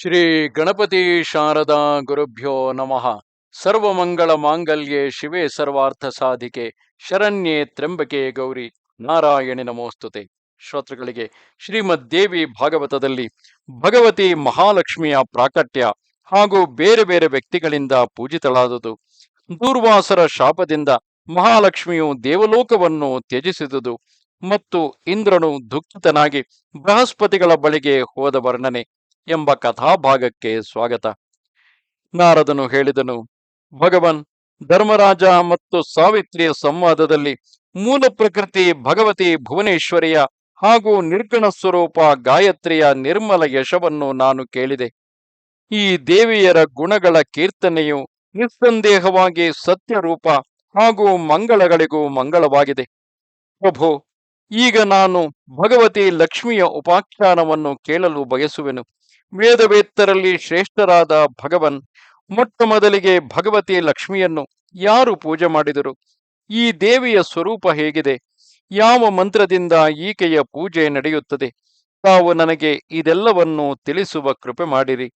ಶ್ರೀ ಗಣಪತಿ ಶಾರದಾ ಗುರುಭ್ಯೋ ನಮಃ. ಸರ್ವಮಂಗಳ ಮಾಂಗಲ್ಯೆ ಶಿವೆ ಸರ್ವಾರ್ಥ ಸಾಧಿಕೆ, ಶರಣ್ಯೆ ತ್ರಂಬಕೆ ಗೌರಿ, ನಾರಾಯಣಿ ನಮೋಸ್ತುತೆ. ಶ್ರೋತೃಗಳಿಗೆ ಶ್ರೀಮದ್ ದೇವಿ ಭಾಗವತದಲ್ಲಿ ಭಗವತಿ ಮಹಾಲಕ್ಷ್ಮಿಯ ಪ್ರಾಕಟ್ಯ ಹಾಗೂ ಬೇರೆ ಬೇರೆ ವ್ಯಕ್ತಿಗಳಿಂದ ಪೂಜಿತಳಾದುದು. ದೂರ್ವಾಸರ ಶಾಪದಿಂದ ಮಹಾಲಕ್ಷ್ಮಿಯು ದೇವಲೋಕವನ್ನು ತ್ಯಜಿಸಿದುದು ಮತ್ತು ಇಂದ್ರನು ದುಃಖಿತನಾಗಿ ಬೃಹಸ್ಪತಿಗಳ ಬಳಿಗೆ ಹೋದ ವರ್ಣನೆ. ಎಂಬ ಕಥಾಭಾಗಕ್ಕೆ ಸ್ವಾಗತ. ನಾರದನು ಹೇಳಿದನು, ಭಗವನ್, ಧರ್ಮರಾಜ ಮತ್ತು ಸಾವಿತ್ರಿಯ ಸಂವಾದದಲ್ಲಿ ಮೂಲ ಪ್ರಕೃತಿ ಭಗವತಿ ಭುವನೇಶ್ವರಿಯ ಹಾಗೂ ನಿರ್ಗಣ ಸ್ವರೂಪ ಗಾಯತ್ರಿಯ ನಿರ್ಮಲ ಯಶವನ್ನು ನಾನು ಕೇಳಿದೆ. ಈ ದೇವಿಯರ ಗುಣಗಳ ಕೀರ್ತನೆಯು ನಿಸ್ಸಂದೇಹವಾಗಿ ಸತ್ಯರೂಪ ಹಾಗೂ ಮಂಗಳಗಳಿಗೂ ಮಂಗಳವಾಗಿದೆ. ಪ್ರಭು, ಈಗ ನಾನು ಭಗವತಿ ಲಕ್ಷ್ಮಿಯ ಉಪಾಖ್ಯಾನವನ್ನು ಕೇಳಲು ಬಯಸುವೆನು. ವೇದವೇತ್ತರಲ್ಲಿ ಶ್ರೇಷ್ಠರಾದ ಭಗವನ್ ಮೊಟ್ಟ ಮೊದಲಿಗೆ ಭಗವತಿ ಲಕ್ಷ್ಮಿಯನ್ನು ಯಾರು ಪೂಜೆ ಮಾಡಿದರು? ಈ ದೇವಿಯ ಸ್ವರೂಪ ಹೇಗಿದೆ? ಯಾವ ಮಂತ್ರದಿಂದ ಈಕೆಯ ಪೂಜೆ ನಡೆಯುತ್ತದೆ? ತಾವು ನನಗೆ ಇದೆಲ್ಲವನ್ನು ತಿಳಿಸುವ ಕೃಪೆ ಮಾಡಿರಿ.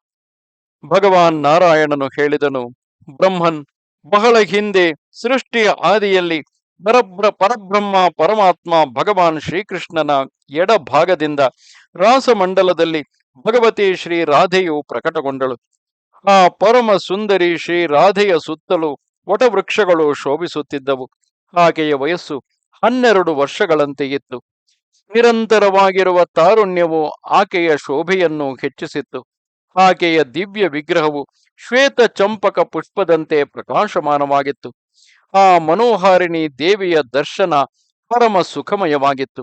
ಭಗವಾನ್ ನಾರಾಯಣನು ಹೇಳಿದನು, ಬ್ರಹ್ಮನ್, ಬಹಳ ಹಿಂದೆ ಸೃಷ್ಟಿಯ ಆದಿಯಲ್ಲಿ ಪರಬ್ರ, ಪರಬ್ರಹ್ಮ, ಪರಮಾತ್ಮ ಭಗವಾನ್ ಶ್ರೀಕೃಷ್ಣನ ಎಡಭಾಗದಿಂದ ರಾಸಮಂಡಲದಲ್ಲಿ ಭಗವತಿ ಶ್ರೀ ರಾಧೆಯು ಪ್ರಕಟಗೊಂಡಳು. ಆ ಪರಮ ಸುಂದರಿ ಶ್ರೀ ರಾಧೆಯ ಸುತ್ತಲೂ ವಟವೃಕ್ಷಗಳು ಶೋಭಿಸುತ್ತಿದ್ದವು. ಆಕೆಯ ವಯಸ್ಸು ಹನ್ನೆರಡು ವರ್ಷಗಳಂತೆ ಇತ್ತು. ನಿರಂತರವಾಗಿರುವ ತಾರುಣ್ಯವು ಆಕೆಯ ಶೋಭೆಯನ್ನು ಹೆಚ್ಚಿಸಿತ್ತು. ಆಕೆಯ ದಿವ್ಯ ವಿಗ್ರಹವು ಶ್ವೇತ ಚಂಪಕ ಪುಷ್ಪದಂತೆ ಪ್ರಕಾಶಮಾನವಾಗಿತ್ತು. ಆ ಮನೋಹಾರಿಣಿ ದೇವಿಯ ದರ್ಶನ ಪರಮ ಸುಖಮಯವಾಗಿತ್ತು.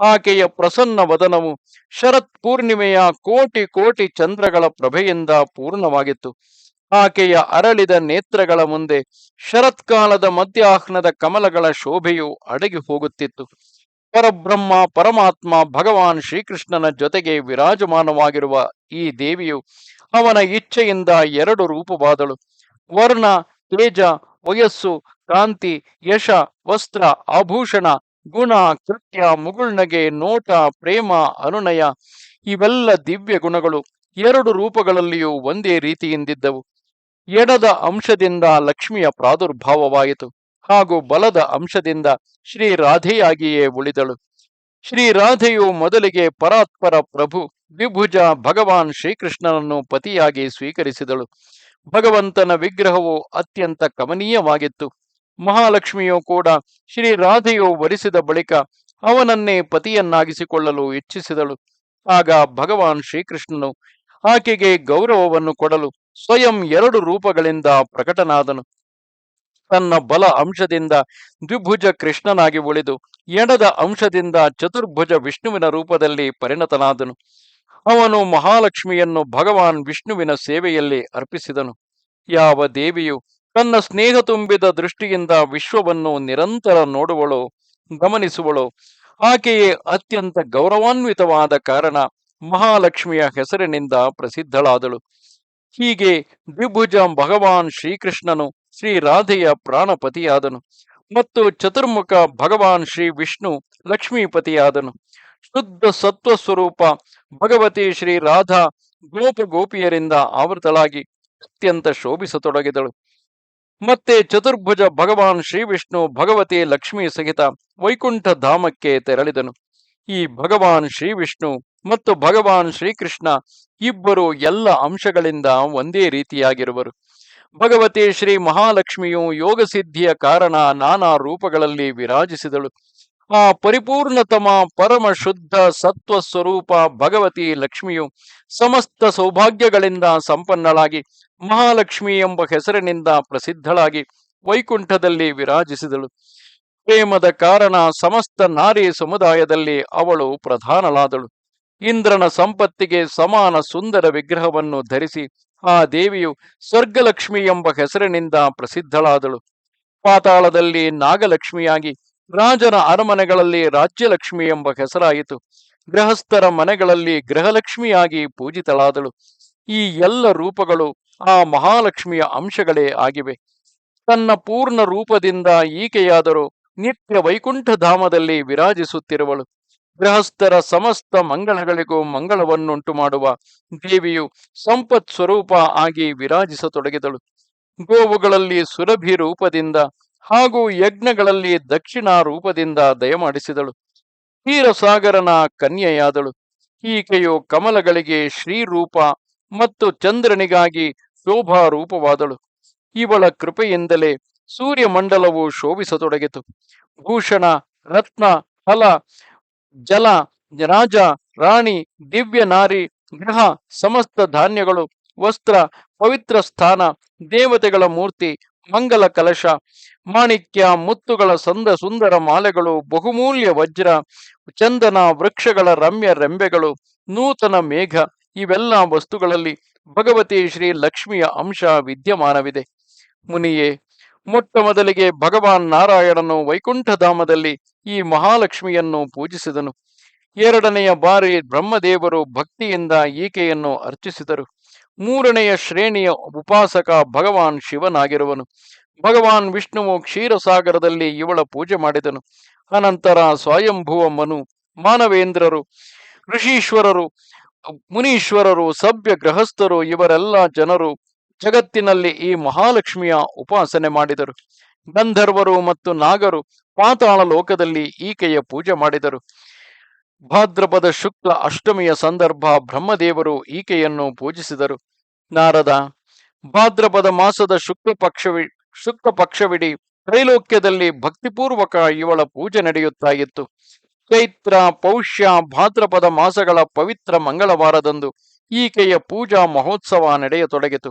ಆಕೆಯ ಪ್ರಸನ್ನ ವದನವು ಶರತ್ ಪೂರ್ಣಿಮೆಯ ಕೋಟಿ ಕೋಟಿ ಚಂದ್ರಗಳ ಪ್ರಭೆಯಿಂದ ಪೂರ್ಣವಾಗಿತ್ತು. ಆಕೆಯ ಅರಳಿದ ನೇತ್ರಗಳ ಮುಂದೆ ಶರತ್ಕಾಲದ ಮಧ್ಯಾಹ್ನದ ಕಮಲಗಳ ಶೋಭೆಯು ಅಡಗಿ ಹೋಗುತ್ತಿತ್ತು. ಪರಬ್ರಹ್ಮ, ಪರಮಾತ್ಮ, ಭಗವಾನ್ ಶ್ರೀಕೃಷ್ಣನ ಜೊತೆಗೆ ವಿರಾಜಮಾನವಾಗಿರುವ ಈ ದೇವಿಯು ಅವನ ಇಚ್ಛೆಯಿಂದ ಎರಡು ರೂಪವಾದಳು. ವರ್ಣ, ತೇಜ, ವಯಸ್ಸು, ಕಾಂತಿ, ಯಶ, ವಸ್ತ್ರ, ಆಭೂಷಣ ಗುಣ, ಕೃತ್ಯ ಮುಗುಳ್ನಗೆ ನೋಟ, ಪ್ರೇಮ, ಅನುನಯ ಇವೆಲ್ಲ ದಿವ್ಯ ಗುಣಗಳು. ಎರಡು ರೂಪಗಳಲ್ಲಿಯೂ ಒಂದೇ ರೀತಿಯಿಂದಿದ್ದವು. ಎಡದ ಅಂಶದಿಂದ ಲಕ್ಷ್ಮಿಯ ಪ್ರಾದುರ್ಭಾವವಾಯಿತು. ಹಾಗೂ ಬಲದ ಅಂಶದಿಂದ ಶ್ರೀ ರಾಧೆಯಾಗಿಯೇ ಉಳಿದಳು. ಶ್ರೀ ರಾಧೆಯು ಮೊದಲಿಗೆ ಪರಾತ್ಪರ ಪ್ರಭು, ದ್ವಿಭುಜ ಭಗವಾನ್ ಶ್ರೀಕೃಷ್ಣನನ್ನು ಪತಿಯಾಗಿ ಸ್ವೀಕರಿಸಿದಳು. ಭಗವಂತನ ವಿಗ್ರಹವು ಅತ್ಯಂತ ಕಮನೀಯವಾಗಿತ್ತು. ಮಹಾಲಕ್ಷ್ಮಿಯು ಕೂಡ ಶ್ರೀ ರಾಧೆಯು ವರಿಸಿದ ಬಳಿಕ ಅವನನ್ನೇ ಪತಿಯನ್ನಾಗಿಸಿಕೊಳ್ಳಲು ಇಚ್ಛಿಸಿದಳು. ಆಗ ಭಗವಾನ್ ಶ್ರೀಕೃಷ್ಣನು ಆಕೆಗೆ ಗೌರವವನ್ನು ಕೊಡಲು ಸ್ವಯಂ ಎರಡು ರೂಪಗಳಿಂದ ಪ್ರಕಟನಾದನು. ತನ್ನ ಬಲ ಅಂಶದಿಂದ ದ್ವಿಭುಜ ಕೃಷ್ಣನಾಗಿ ಉಳಿದು ಎಡದ ಅಂಶದಿಂದ ಚತುರ್ಭುಜ ವಿಷ್ಣುವಿನ ರೂಪದಲ್ಲಿ ಪರಿಣತನಾದನು. ಅವನು ಮಹಾಲಕ್ಷ್ಮಿಯನ್ನು ಭಗವಾನ್ ವಿಷ್ಣುವಿನ ಸೇವೆಯಲ್ಲಿ ಅರ್ಪಿಸಿದನು. ಯಾವ ದೇವಿಯು ತನ್ನ ಸ್ನೇಹ ತುಂಬಿದ ದೃಷ್ಟಿಯಿಂದ ವಿಶ್ವವನ್ನು ನಿರಂತರ ನೋಡುವಳು, ಗಮನಿಸುವಳು. ಆಕೆಯೇ ಅತ್ಯಂತ ಗೌರವಾನ್ವಿತವಾದ ಕಾರಣ ಮಹಾಲಕ್ಷ್ಮಿಯ ಹೆಸರಿನಿಂದ ಪ್ರಸಿದ್ಧಳಾದಳು. ಹೀಗೆ ದ್ವಿಭುಜ ಭಗವಾನ್ ಶ್ರೀಕೃಷ್ಣನು ಶ್ರೀ ರಾಧೆಯ ಪ್ರಾಣಪತಿಯಾದನು ಮತ್ತು ಚತುರ್ಮುಖ ಭಗವಾನ್ ಶ್ರೀ ವಿಷ್ಣು ಲಕ್ಷ್ಮೀಪತಿಯಾದನು. ಶುದ್ಧ ಸತ್ವ ಸ್ವರೂಪ ಭಗವತಿ ಶ್ರೀ ರಾಧಾ ಗೋಪ ಗೋಪಿಯರಿಂದ ಆವೃತಳಾಗಿ ಅತ್ಯಂತ ಶೋಭಿಸತೊಡಗಿದಳು. ಮತ್ತೆ ಚತುರ್ಭುಜ ಭಗವಾನ್ ಶ್ರೀ ವಿಷ್ಣು ಭಗವತಿ ಲಕ್ಷ್ಮಿ ಸಹಿತ ವೈಕುಂಠ ಧಾಮಕ್ಕೆ ತೆರಳಿದನು. ಈ ಭಗವಾನ್ ಶ್ರೀ ವಿಷ್ಣು ಮತ್ತು ಭಗವಾನ್ ಶ್ರೀಕೃಷ್ಣ ಇಬ್ಬರು ಎಲ್ಲ ಅಂಶಗಳಿಂದ ಒಂದೇ ರೀತಿಯಾಗಿರುವರು. ಭಗವತಿ ಶ್ರೀ ಮಹಾಲಕ್ಷ್ಮಿಯು ಯೋಗ ಸಿದ್ಧಿಯ ಕಾರಣ ನಾನಾ ರೂಪಗಳಲ್ಲಿ ವಿರಾಜಿಸಿದಳು. ಆ ಪರಿಪೂರ್ಣತಮ ಪರಮ ಶುದ್ಧ ಸತ್ವ ಸ್ವರೂಪ ಭಗವತಿ ಲಕ್ಷ್ಮಿಯು ಸಮಸ್ತ ಸೌಭಾಗ್ಯಗಳಿಂದ ಸಂಪನ್ನಳಾಗಿ ಮಹಾಲಕ್ಷ್ಮಿ ಎಂಬ ಹೆಸರಿನಿಂದ ಪ್ರಸಿದ್ಧಳಾಗಿ ವೈಕುಂಠದಲ್ಲಿ ವಿರಾಜಿಸಿದಳು. ಪ್ರೇಮದ ಕಾರಣ ಸಮಸ್ತ ನಾರಿ ಸಮುದಾಯದಲ್ಲಿ ಅವಳು ಪ್ರಧಾನಳಾದಳು. ಇಂದ್ರನ ಸಂಪತ್ತಿಗೆ ಸಮಾನ ಸುಂದರ ವಿಗ್ರಹವನ್ನು ಧರಿಸಿ ಆ ದೇವಿಯು ಸ್ವರ್ಗಲಕ್ಷ್ಮಿ ಎಂಬ ಹೆಸರಿನಿಂದ ಪ್ರಸಿದ್ಧಳಾದಳು. ಪಾತಾಳದಲ್ಲಿ ನಾಗಲಕ್ಷ್ಮಿಯಾಗಿ ರಾಜನ ಅರಮನೆಗಳಲ್ಲಿ ರಾಜ್ಯಲಕ್ಷ್ಮಿ ಎಂಬ ಹೆಸರಾಯಿತು. ಗೃಹಸ್ಥರ ಮನೆಗಳಲ್ಲಿ ಗೃಹಲಕ್ಷ್ಮಿಯಾಗಿ ಪೂಜಿತಳಾದಳು. ಈ ಎಲ್ಲ ರೂಪಗಳು ಆ ಮಹಾಲಕ್ಷ್ಮಿಯ ಅಂಶಗಳೇ ಆಗಿವೆ. ತನ್ನ ಪೂರ್ಣ ರೂಪದಿಂದ ಈಕೆಯಾದರೂ ನಿತ್ಯ ವೈಕುಂಠ ಧಾಮದಲ್ಲಿ ವಿರಾಜಿಸುತ್ತಿರುವಳು. ಗೃಹಸ್ಥರ ಸಮಸ್ತ ಮಂಗಳಗಳಿಗೂ ಮಂಗಳವನ್ನುಂಟು ಮಾಡುವ ದೇವಿಯು ಸಂಪತ್ ಸ್ವರೂಪ ಆಗಿ ವಿರಾಜಿಸತೊಡಗಿದಳು. ಗೋವುಗಳಲ್ಲಿ ಸುರಭಿ ರೂಪದಿಂದ ಹಾಗೂ ಯಜ್ಞಗಳಲ್ಲಿ ದಕ್ಷಿಣ ರೂಪದಿಂದ ದಯಮಾಡಿಸಿದಳು. ಕ್ಷೀರಸಾಗರನ ಕನ್ಯೆಯಾದಳು. ಈಕೆಯು ಕಮಲಗಳಿಗೆ ಶ್ರೀರೂಪ ಮತ್ತು ಚಂದ್ರನಿಗಾಗಿ ಶೋಭಾ ರೂಪವಾದಳು ಇವಳ ಕೃಪೆಯಿಂದಲೇ ಸೂರ್ಯಮಂಡಲವು ಶೋಭಿಸತೊಡಗಿತು. ಭೂಷಣ, ರತ್ನ, ಫಲ, ಜಲ, ರಾಜ, ರಾಣಿ, ದಿವ್ಯ ನಾರಿ ಗೃಹ ಸಮಸ್ತ ಧಾನ್ಯಗಳು, ವಸ್ತ್ರ, ಪವಿತ್ರ ಸ್ಥಾನ, ದೇವತೆಗಳ ಮೂರ್ತಿ, ಮಂಗಲ ಕಲಶ ಮಾಣಿಕ್ಯ ಮುತ್ತುಗಳ ಸಂದ ಸುಂದರ ಮಾಲೆಗಳು, ಬಹುಮೂಲ್ಯ ವಜ್ರ, ಚಂದನ ವೃಕ್ಷಗಳ ರಮ್ಯ ರೆಂಬೆಗಳು, ನೂತನ ಮೇಘ, ಇವೆಲ್ಲ ವಸ್ತುಗಳಲ್ಲಿ ಭಗವತಿ ಶ್ರೀ ಲಕ್ಷ್ಮಿಯ ಅಂಶ ವಿದ್ಯಮಾನವಿದೆ. ಮುನಿಯೇ ಮೊಟ್ಟ ಮೊದಲಿಗೆ ಭಗವಾನ್ ನಾರಾಯಣನು ವೈಕುಂಠಧಾಮದಲ್ಲಿ ಈ ಮಹಾಲಕ್ಷ್ಮಿಯನ್ನು ಪೂಜಿಸಿದನು. ಎರಡನೆಯ ಬಾರಿ ಬ್ರಹ್ಮದೇವರು ಭಕ್ತಿಯಿಂದ ಈಕೆಯನ್ನು ಅರ್ಚಿಸಿದರು. ಮೂರನೆಯ ಶ್ರೇಣಿಯ ಉಪಾಸಕ ಭಗವಾನ್ ಶಿವನಾಗಿರುವನು. ಭಗವಾನ್ ವಿಷ್ಣುವು ಕ್ಷೀರಸಾಗರದಲ್ಲಿ ಇವಳ ಪೂಜೆ ಮಾಡಿದನು. ಅನಂತರ ಸ್ವಯಂಭುವ ಮನು, ಮಾನವೇಂದ್ರರು, ಋಷೀಶ್ವರರು, ಮುನೀಶ್ವರರು, ಸಭ್ಯ ಗೃಹಸ್ಥರು, ಇವರೆಲ್ಲ ಜನರು ಜಗತ್ತಿನಲ್ಲಿ ಈ ಮಹಾಲಕ್ಷ್ಮಿಯ ಉಪಾಸನೆ ಮಾಡಿದರು. ಗಂಧರ್ವರು ಮತ್ತು ನಾಗರು ಪಾತಾಳ ಲೋಕದಲ್ಲಿ ಈಕೆಯ ಪೂಜೆ ಮಾಡಿದರು. ಭಾದ್ರಪದ ಶುಕ್ಲ ಅಷ್ಟಮಿಯ ಸಂದರ್ಭ ಬ್ರಹ್ಮದೇವರು ಈಕೆಯನ್ನು ಪೂಜಿಸಿದರು. ನಾರದ, ಭಾದ್ರಪದ ಮಾಸದ ಶುಕ್ಲ ಪಕ್ಷವಿ ಶುಕ್ಲ ಪಕ್ಷವಿಡಿ ತ್ರೈಲೋಕ್ಯದಲ್ಲಿ ಭಕ್ತಿಪೂರ್ವಕ ಇವಳ ಪೂಜೆ ನಡೆಯುತ್ತಾ ಇತ್ತು. ಚೈತ್ರ, ಪೌಷ್ಯ, ಭಾದ್ರಪದ ಮಾಸಗಳ ಪವಿತ್ರ ಮಂಗಳವಾರದಂದು ಈಕೆಯ ಪೂಜಾ ಮಹೋತ್ಸವ ನಡೆಯತೊಡಗಿತು.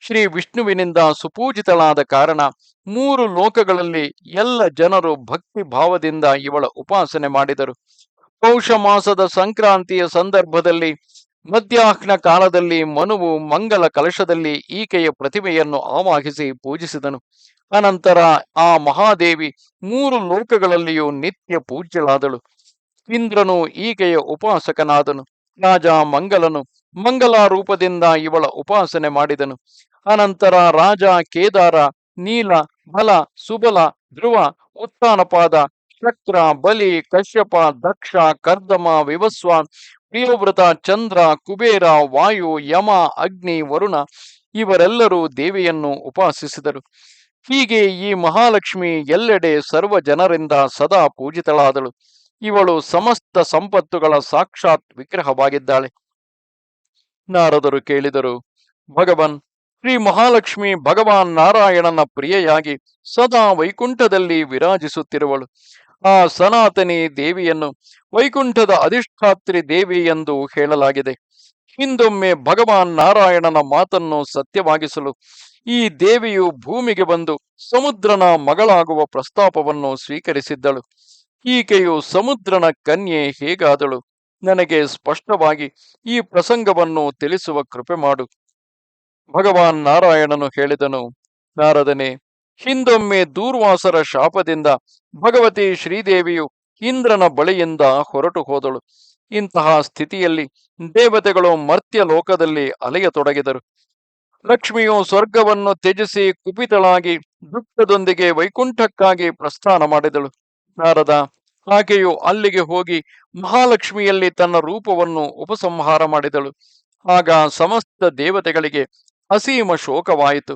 ಶ್ರೀ ವಿಷ್ಣುವಿನಿಂದ ಸುಪೂಜಿತಳಾದ ಕಾರಣ ಮೂರು ಲೋಕಗಳಲ್ಲಿ ಎಲ್ಲ ಜನರು ಭಕ್ತಿ ಭಾವದಿಂದ ಇವಳ ಉಪಾಸನೆ ಮಾಡಿದರು. ಪೌಷ ಮಾಸದ ಸಂಕ್ರಾಂತಿಯ ಸಂದರ್ಭದಲ್ಲಿ ಮಧ್ಯಾಹ್ನ ಕಾಲದಲ್ಲಿ ಮನುವು ಮಂಗಲ ಕಲಶದಲ್ಲಿ ಈಕೆಯ ಪ್ರತಿಮೆಯನ್ನು ಆವಾಹಿಸಿ ಪೂಜಿಸಿದನು. ಅನಂತರ ಆ ಮಹಾದೇವಿ ಮೂರು ಲೋಕಗಳಲ್ಲಿಯೂ ನಿತ್ಯ ಪೂಜ್ಯಳಾದಳು. ಇಂದ್ರನು ಈಕೆಯ ಉಪಾಸಕನಾದನು. ರಾಜ ಮಂಗಲನು ಮಂಗಲ ರೂಪದಿಂದ ಇವಳ ಉಪಾಸನೆ ಮಾಡಿದನು. ಅನಂತರ ರಾಜ ಕೇದಾರ, ನೀಲ, ಬಲ, ಸುಬಲ, ಧ್ರುವ, ಉತ್ಥಾನಪಾದ ಚಕ್ರ ಬಲಿ, ಕಶ್ಯಪ, ದಕ್ಷ, ಕರ್ದಮ, ವಿವಸ್ವಾನ್ ಪ್ರಿಯವೃತ ಚಂದ್ರ, ಕುಬೇರ, ವಾಯು, ಯಮ, ಅಗ್ನಿ, ವರುಣ ಇವರೆಲ್ಲರೂ ದೇವಿಯನ್ನು ಉಪಾಸಿಸಿದರು. ಹೀಗೆ ಈ ಮಹಾಲಕ್ಷ್ಮಿ ಎಲ್ಲೆಡೆ ಸರ್ವ ಜನರಿಂದ ಸದಾ ಪೂಜಿತಳಾದಳು. ಇವಳು ಸಮಸ್ತ ಸಂಪತ್ತುಗಳ ಸಾಕ್ಷಾತ್ ವಿಗ್ರಹವಾಗಿದ್ದಾಳೆ. ನಾರದರು ಕೇಳಿದರು, ಭಗವನ್, ಶ್ರೀ ಮಹಾಲಕ್ಷ್ಮಿ ಭಗವಾನ್ ನಾರಾಯಣನ ಪ್ರಿಯೆಯಾಗಿ ಸದಾ ವೈಕುಂಠದಲ್ಲಿ ವಿರಾಜಿಸುತ್ತಿರುವಳು. ಆ ಸನಾತನಿ ದೇವಿಯನ್ನು ವೈಕುಂಠದ ಅಧಿಷ್ಠಾತ್ರಿ ದೇವಿ ಎಂದು ಹೇಳಲಾಗಿದೆ. ಹಿಂದೊಮ್ಮೆ ಭಗವಾನ್ ನಾರಾಯಣನ ಮಾತನ್ನು ಸತ್ಯವಾಗಿಸಲು ಈ ದೇವಿಯು ಭೂಮಿಗೆ ಬಂದು ಸಮುದ್ರನ ಮಗಳಾಗುವ ಪ್ರಸ್ತಾಪವನ್ನು ಸ್ವೀಕರಿಸಿದ್ದಳು. ಈಕೆಯು ಸಮುದ್ರನ ಕನ್ಯೆ ಹೇಗಾದಳು? ನನಗೆ ಸ್ಪಷ್ಟವಾಗಿ ಈ ಪ್ರಸಂಗವನ್ನು ತಿಳಿಸುವ ಕೃಪೆ ಮಾಡು. ಭಗವಾನ್ ನಾರಾಯಣನು ಹೇಳಿದನು, ನಾರದನೆ ಹಿಂದೊಮ್ಮೆ ದೂರ್ವಾಸರ ಶಾಪದಿಂದ ಭಗವತಿ ಶ್ರೀದೇವಿಯು ಇಂದ್ರನ ಬಳಿಯಿಂದ ಹೊರಟು ಹೋದಳು. ಇಂತಹ ಸ್ಥಿತಿಯಲ್ಲಿ ದೇವತೆಗಳು ಮರ್ತ್ಯ ಲೋಕದಲ್ಲಿ ಅಲೆಯತೊಡಗಿದರು. ಲಕ್ಷ್ಮಿಯು ಸ್ವರ್ಗವನ್ನು ತ್ಯಜಿಸಿ ಕುಪಿತಳಾಗಿ ದುಃಖದೊಂದಿಗೆ ವೈಕುಂಠಕ್ಕಾಗಿ ಪ್ರಸ್ಥಾನ ಮಾಡಿದಳು. ನಾರದ ಆಕೆಯು ಅಲ್ಲಿಗೆ ಹೋಗಿ ಮಹಾಲಕ್ಷ್ಮಿಯಲ್ಲಿ ತನ್ನ ರೂಪವನ್ನು ಉಪಸಂಹಾರ ಮಾಡಿದಳು. ಆಗ ಸಮಸ್ತ ದೇವತೆಗಳಿಗೆ ಅಸೀಮ ಶೋಕವಾಯಿತು.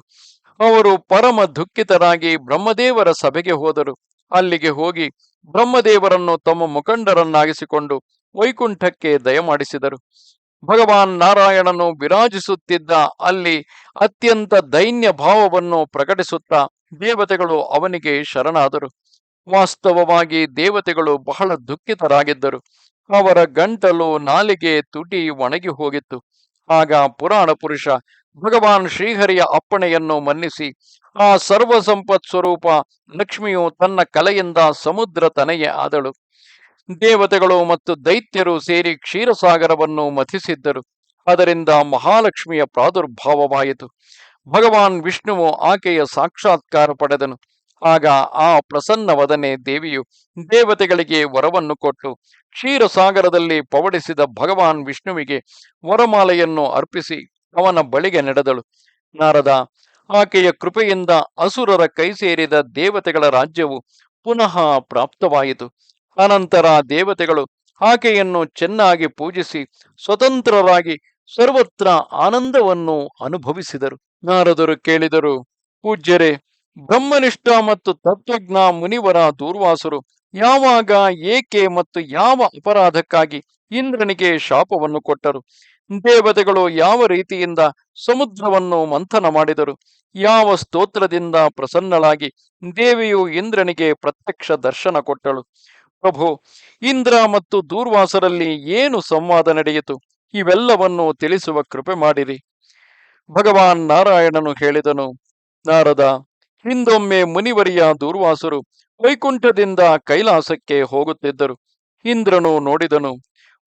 ಅವರು ಪರಮ ದುಃಖಿತರಾಗಿ ಬ್ರಹ್ಮದೇವರ ಸಭೆಗೆ ಹೋದರು. ಅಲ್ಲಿಗೆ ಹೋಗಿ ಬ್ರಹ್ಮದೇವರನ್ನು ತಮ್ಮ ಮುಖಂಡರನ್ನಾಗಿಸಿಕೊಂಡು ವೈಕುಂಠಕ್ಕೆ ದಯಮಾಡಿಸಿದರು ಭಗವಾನ್ ನಾರಾಯಣನು ವಿರಾಜಿಸುತ್ತಿದ್ದ ಅಲ್ಲಿ ಅತ್ಯಂತ ದೈನ್ಯ ಭಾವವನ್ನು ಪ್ರಕಟಿಸುತ್ತಾ ದೇವತೆಗಳು ಅವನಿಗೆ ಶರಣಾದರು. ವಾಸ್ತವವಾಗಿ ದೇವತೆಗಳು ಬಹಳ ದುಃಖಿತರಾಗಿದ್ದರು. ಅವರ ಗಂಟಲು ನಾಲಿಗೆ ತುಟಿ ಒಣಗಿ ಹೋಗಿತ್ತು. ಆಗ ಪುರಾಣ ಪುರುಷ ಭಗವಾನ್ ಶ್ರೀಹರಿಯ ಅಪ್ಪಣೆಯನ್ನು ಮನ್ನಿಸಿ, ಆ ಸರ್ವ ಸಂಪತ್ ಸ್ವರೂಪ ಲಕ್ಷ್ಮಿಯು ತನ್ನ ಕಲೆಯಿಂದ ಸಮುದ್ರ ತನೆಯೇ ಆದಳು. ದೇವತೆಗಳು ಮತ್ತು ದೈತ್ಯರು ಸೇರಿ ಕ್ಷೀರಸಾಗರವನ್ನು ಮಥಿಸಿದ್ದರು. ಅದರಿಂದ ಮಹಾಲಕ್ಷ್ಮಿಯ ಪ್ರಾದುರ್ಭಾವವಾಯಿತು. ಭಗವಾನ್ ವಿಷ್ಣುವು ಆಕೆಯ ಸಾಕ್ಷಾತ್ಕಾರ ಪಡೆದನು. ಆಗ ಆ ಪ್ರಸನ್ನವದನೆ ದೇವಿಯು ದೇವತೆಗಳಿಗೆ ವರವನ್ನು ಕೊಟ್ಟು ಕ್ಷೀರಸಾಗರದಲ್ಲಿ ಪವಡಿಸಿದ ಭಗವಾನ್ ವಿಷ್ಣುವಿಗೆ ವರಮಾಲೆಯನ್ನು ಅರ್ಪಿಸಿ ಅವನ ಬಳಿಗೆ ನಡೆದಳು. ನಾರದ, ಆಕೆಯ ಕೃಪೆಯಿಂದ ಅಸುರರ ಕೈ ಸೇರಿದ ದೇವತೆಗಳ ರಾಜ್ಯವು ಪುನಃ ಪ್ರಾಪ್ತವಾಯಿತು. ಅನಂತರ ದೇವತೆಗಳು ಆಕೆಯನ್ನು ಚೆನ್ನಾಗಿ ಪೂಜಿಸಿ ಸ್ವತಂತ್ರರಾಗಿ ಸರ್ವತ್ರ ಆನಂದವನ್ನು ಅನುಭವಿಸಿದರು. ನಾರದರು ಕೇಳಿದರು, ಪೂಜ್ಯರೇ, ಬ್ರಹ್ಮನಿಷ್ಠ ಮತ್ತು ತತ್ವಜ್ಞ ಮುನಿವರ ದೂರ್ವಾಸರು ಯಾವಾಗ, ಏಕೆ ಮತ್ತು ಯಾವ ಅಪರಾಧಕ್ಕಾಗಿ ಇಂದ್ರನಿಗೆ ಶಾಪವನ್ನು ಕೊಟ್ಟರು? ದೇವತೆಗಳು ಯಾವ ರೀತಿಯಿಂದ ಸಮುದ್ರವನ್ನು ಮಂಥನ ಮಾಡಿದರು? ಯಾವ ಸ್ತೋತ್ರದಿಂದ ಪ್ರಸನ್ನಳಾಗಿ? ದೇವಿಯು ಇಂದ್ರನಿಗೆ ಪ್ರತ್ಯಕ್ಷ ದರ್ಶನ ಕೊಟ್ಟಳು. ಪ್ರಭು, ಇಂದ್ರ ಮತ್ತು ದೂರ್ವಾಸರಲ್ಲಿ ಏನು ಸಂವಾದ ನಡೆಯಿತು? ಇವೆಲ್ಲವನ್ನು ತಿಳಿಸುವ ಕೃಪೆ ಮಾಡಿರಿ. ಭಗವಾನ್ ನಾರಾಯಣನು ಹೇಳಿದನು, ನಾರದ, ಹಿಂದೊಮ್ಮೆ ಮುನಿವರಿಯ ದೂರ್ವಾಸರು ವೈಕುಂಠದಿಂದ ಕೈಲಾಸಕ್ಕೆ ಹೋಗುತ್ತಿದ್ದರು. ಇಂದ್ರನು ನೋಡಿದನು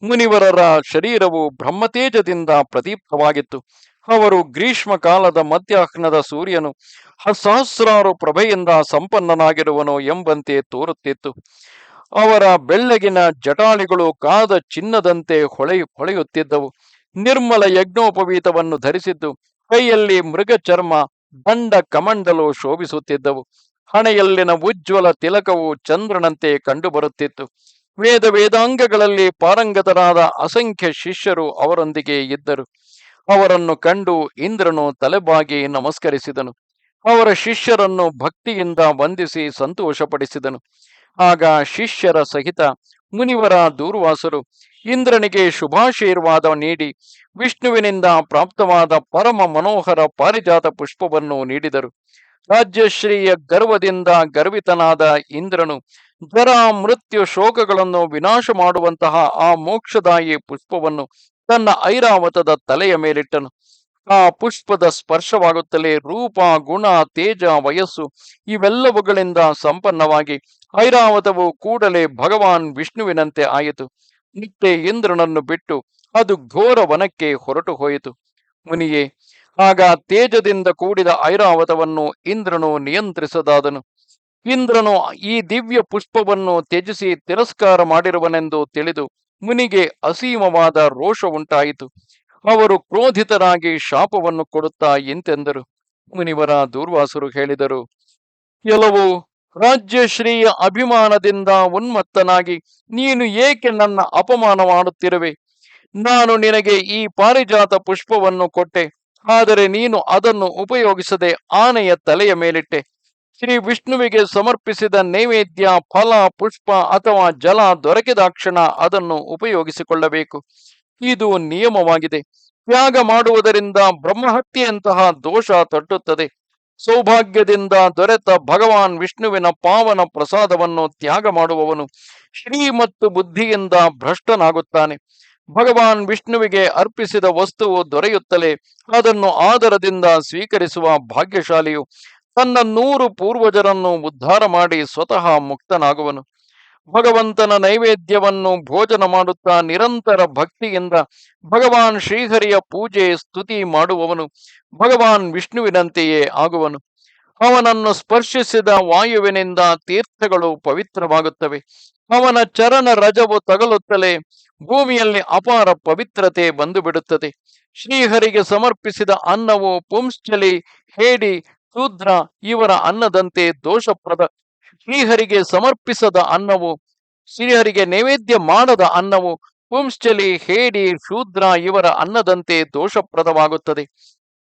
ಮುನಿವರರ ಶರೀರವು ಬ್ರಹ್ಮತೇಜದಿಂದ ಪ್ರದೀಪ್ತವಾಗಿತ್ತು. ಅವರು ಗ್ರೀಷ್ಮ ಕಾಲದ ಮಧ್ಯಾಹ್ನದ ಸೂರ್ಯನು ಸಹಸ್ರಾರು ಪ್ರಭೆಯಿಂದ ಸಂಪನ್ನನಾಗಿರುವನು ಎಂಬಂತೆ ತೋರುತ್ತಿತ್ತು. ಅವರ ಬೆಳ್ಳಗಿನ ಜಟಾಳಿಗಳು ಕಾದ ಚಿನ್ನದಂತೆ ಹೊಳೆಯು ಹೊಳೆಯುತ್ತಿದ್ದವು. ನಿರ್ಮಲ ಯಜ್ಞೋಪವೀತವನ್ನು ಧರಿಸಿದ್ದು, ಕೈಯಲ್ಲಿ ಮೃಗ ಚರ್ಮ ದಂಡ ಕಮಂಡಲು ಶೋಭಿಸುತ್ತಿದ್ದವು. ಹಣೆಯಲ್ಲಿನ ಉಜ್ವಲ ತಿಲಕವು ಚಂದ್ರನಂತೆ ಕಂಡುಬರುತ್ತಿತ್ತು. ವೇದ ವೇದಾಂಗಗಳಲ್ಲಿ ಪಾರಂಗತರಾದ ಅಸಂಖ್ಯ ಶಿಷ್ಯರು ಅವರೊಂದಿಗೆ ಇದ್ದರು. ಅವರನ್ನು ಕಂಡು ಇಂದ್ರನು ತಲೆಬಾಗಿ ನಮಸ್ಕರಿಸಿದನು. ಅವರ ಶಿಷ್ಯರನ್ನು ಭಕ್ತಿಯಿಂದ ವಂದಿಸಿ ಸಂತೋಷಪಡಿಸಿದನು. ಆಗ ಶಿಷ್ಯರ ಸಹಿತ ಮುನಿವರ ದೂರ್ವಾಸರು ಇಂದ್ರನಿಗೆ ಶುಭಾಶೀರ್ವಾದ ನೀಡಿ ವಿಷ್ಣುವಿನಿಂದ ಪ್ರಾಪ್ತವಾದ ಪರಮ ಮನೋಹರ ಪಾರಿಜಾತ ಪುಷ್ಪವನ್ನು ನೀಡಿದರು. ರಾಜ್ಯಶ್ರೀಯ ಗರ್ವದಿಂದ ಗರ್ವಿತನಾದ ಇಂದ್ರನು ಜರ ಮೃತ್ಯು ಶೋಕಗಳನ್ನು ವಿನಾಶ ಮಾಡುವಂತಹ ಆ ಮೋಕ್ಷದಾಯಿ ಪುಷ್ಪವನ್ನು ತನ್ನ ಐರಾವತದ ತಲೆಯ ಮೇಲಿಟ್ಟನು. ಆ ಪುಷ್ಪದ ಸ್ಪರ್ಶವಾಗುತ್ತಲೇ ರೂಪ, ಗುಣ, ತೇಜ, ವಯಸ್ಸು ಇವೆಲ್ಲವುಗಳಿಂದ ಸಂಪನ್ನವಾಗಿ ಐರಾವತವು ಕೂಡಲೇ ಭಗವಾನ್ ವಿಷ್ಣುವಿನಂತೆ ಆಯಿತು. ನಿತ್ಯ ಇಂದ್ರನನ್ನು ಬಿಟ್ಟು ಅದು ಘೋರ ವನಕ್ಕೆ ಹೊರಟು ಹೋಯಿತು. ಮುನಿಯೇ, ಆಗ ತೇಜದಿಂದ ಕೂಡಿದ ಐರಾವತವನ್ನು ಇಂದ್ರನು ನಿಯಂತ್ರಿಸದಾದನು. ಇಂದ್ರನು ಈ ದಿವ್ಯ ಪುಷ್ಪವನ್ನು ತ್ಯಜಿಸಿ ತಿರಸ್ಕಾರ ಮಾಡಿರುವನೆಂದು ತಿಳಿದು ಮುನಿಗೆ ಅಸೀಮವಾದ ರೋಷ ಉಂಟಾಯಿತು. ಅವರು ಕ್ರೋಧಿತರಾಗಿ ಶಾಪವನ್ನು ಕೊಡುತ್ತಾ ಎಂತೆಂದರು ಮುನಿವರ ದೂರ್ವಾಸರು ಹೇಳಿದರು ಕೆಲವು ರಾಜ್ಯಶ್ರೀಯ ಅಭಿಮಾನದಿಂದ ಉನ್ಮತ್ತನಾಗಿ ನೀನು ಏಕೆ ನನ್ನ ಅಪಮಾನ ಮಾಡುತ್ತಿರುವೆ ನಾನು ನಿನಗೆ ಈ ಪಾರಿಜಾತ ಪುಷ್ಪವನ್ನು ಕೊಟ್ಟೆ, ಆದರೆ ನೀನು ಅದನ್ನು ಉಪಯೋಗಿಸದೆ ಆನೆಯ ತಲೆಯ ಮೇಲಿಟ್ಟೆ. ಶ್ರೀ ವಿಷ್ಣುವಿಗೆ ಸಮರ್ಪಿಸಿದ ನೈವೇದ್ಯ, ಫಲ, ಪುಷ್ಪ ಅಥವಾ ಜಲ ದೊರಕಿದಾಕ್ಷಣ ಅದನ್ನು ಉಪಯೋಗಿಸಿಕೊಳ್ಳಬೇಕು. ಇದು ನಿಯಮವಾಗಿದೆ. ತ್ಯಾಗ ಮಾಡುವುದರಿಂದ ಬ್ರಹ್ಮಹತ್ಯೆಯಂತಹ ದೋಷ ತಟ್ಟುತ್ತದೆ. ಸೌಭಾಗ್ಯದಿಂದ ದೊರೆತ ಭಗವಾನ್ ವಿಷ್ಣುವಿನ ಪಾವನ ಪ್ರಸಾದವನ್ನು ತ್ಯಾಗ ಮಾಡುವವನು ಶ್ರೀ ಮತ್ತು ಬುದ್ಧಿಯಿಂದ ಭ್ರಷ್ಟನಾಗುತ್ತಾನೆ. ಭಗವಾನ್ ವಿಷ್ಣುವಿಗೆ ಅರ್ಪಿಸಿದ ವಸ್ತುವು ದೊರೆಯುತ್ತಲೇ ಅದನ್ನು ಆದರದಿಂದ ಸ್ವೀಕರಿಸುವ ಭಾಗ್ಯಶಾಲಿಯು ತನ್ನ ನೂರು ಪೂರ್ವಜರನ್ನು ಉದ್ಧಾರ ಮಾಡಿ ಸ್ವತಃ ಮುಕ್ತನಾಗುವನು. ಭಗವಂತನ ನೈವೇದ್ಯವನ್ನು ಭೋಜನ ಮಾಡುತ್ತಾ ನಿರಂತರ ಭಕ್ತಿಯಿಂದ ಭಗವಾನ್ ಶ್ರೀಹರಿಯ ಪೂಜೆ, ಸ್ತುತಿ ಮಾಡುವವನು. ಭಗವಾನ್ ವಿಷ್ಣುವಿನಂತೆಯೇ ಆಗುವನು. ಅವನನ್ನು ಸ್ಪರ್ಶಿಸಿದ ವಾಯುವಿನಿಂದ ತೀರ್ಥಗಳು ಪವಿತ್ರವಾಗುತ್ತವೆ. ಅವನ ಚರಣ ರಜವು ತಗಲುತ್ತಲೇ ಭೂಮಿಯಲ್ಲಿ ಅಪಾರ ಪವಿತ್ರತೆ ಬಂದು ಬಿಡುತ್ತದೆ ಶ್ರೀಹರಿಗೆ ಸಮರ್ಪಿಸಿದ ಅನ್ನವು ಪುಂಶ್ಚಲಿ ಹೇಡಿ ಶೂದ್ರ ಇವರ ಅನ್ನದಂತೆ ದೋಷಪ್ರದ ಶ್ರೀಹರಿಗೆ ಸಮರ್ಪಿಸದ ಅನ್ನವು, ಶ್ರೀಹರಿಗೆ ನೈವೇದ್ಯ ಮಾಡದ ಅನ್ನವು, ಪುಂಶ್ಚಲಿ ಹೇಡಿ ಶೂದ್ರ ಇವರ ಅನ್ನದಂತೆ ದೋಷಪ್ರದವಾಗುತ್ತದೆ.